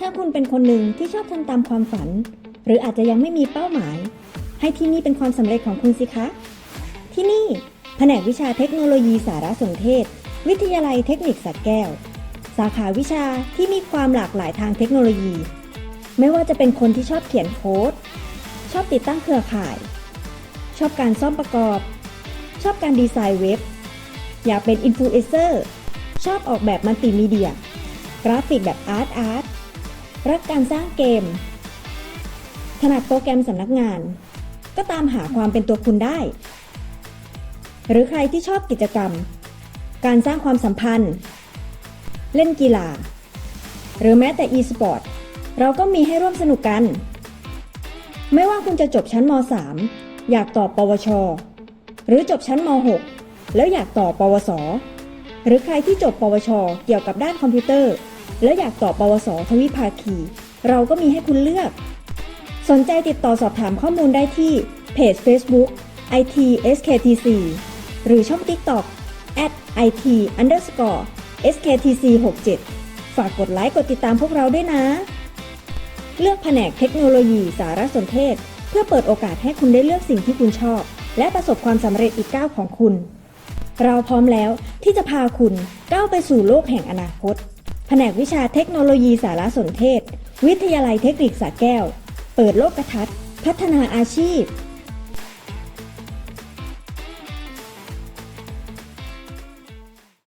ถ้าคุณเป็นคนหนึ่งที่ชอบทำตามความฝัน หรืออาจจะยังไม่มีเป้าหมาย ให้ที่นี่เป็นความสำเร็จของคุณสิคะ ที่นี่แผนกวิชาเทคโนโลยีสารสนเทศ วิทยาลัยเทคนิคสักแก้ว สาขาวิชาที่มีความหลากหลายทางเทคโนโลยี ไม่ว่าจะเป็นคนที่ชอบเขียนโค้ด ชอบติดตั้งเครือข่าย ชอบการซ่อมประกอบ ชอบการดีไซน์เว็บ อยากเป็นอินฟลูเอนเซอร์ ชอบออกแบบมัลติมีเดีย กราฟิกแบบอาร์ตอาร์ต รักการสร้างเกม ถนัดโปรแกรมสำนักงาน ก็ตามหาความเป็นตัวคุณได้ หรือใครที่ชอบกิจกรรม การสร้างความสัมพันธ์ เล่นกีฬา หรือแม้แต่ e-sport เราก็มีให้ร่วมสนุกกัน ไม่ว่าคุณจะจบชั้นม .3 อยากต่อ ปวช หรือจบชั้นม .6 แล้วอยากต่อ ปวส หรือใครที่จบ ปวช เกี่ยวกับด้านคอมพิวเตอร์ แล้วอยากต่อปวสทวิภาคี เราก็มีให้คุณเลือก สนใจติดต่อสอบถามข้อมูลได้ที่เพจ Facebook IT SKTC หรือช่อง TikTok at IT underscore SKTC 67ฝากกดไลค์กดติดตามพวกเราด้วยนะ เลือกแผนกเทคโนโลยีสารสนเทศ เพื่อเปิดโอกาสให้คุณได้เลือกสิ่งที่คุณชอบ และประสบความสำเร็จอีกก้าวของคุณ เราพร้อมแล้วที่จะพาคุณก้าวไปสู่โลกแห่งอนาคต แผนกวิชาเทคโนโลยีสารสนเทศ วิทยาลัยเทคนิคสระแก้ว เปิดโลกทัศน์ พัฒนาอาชีพ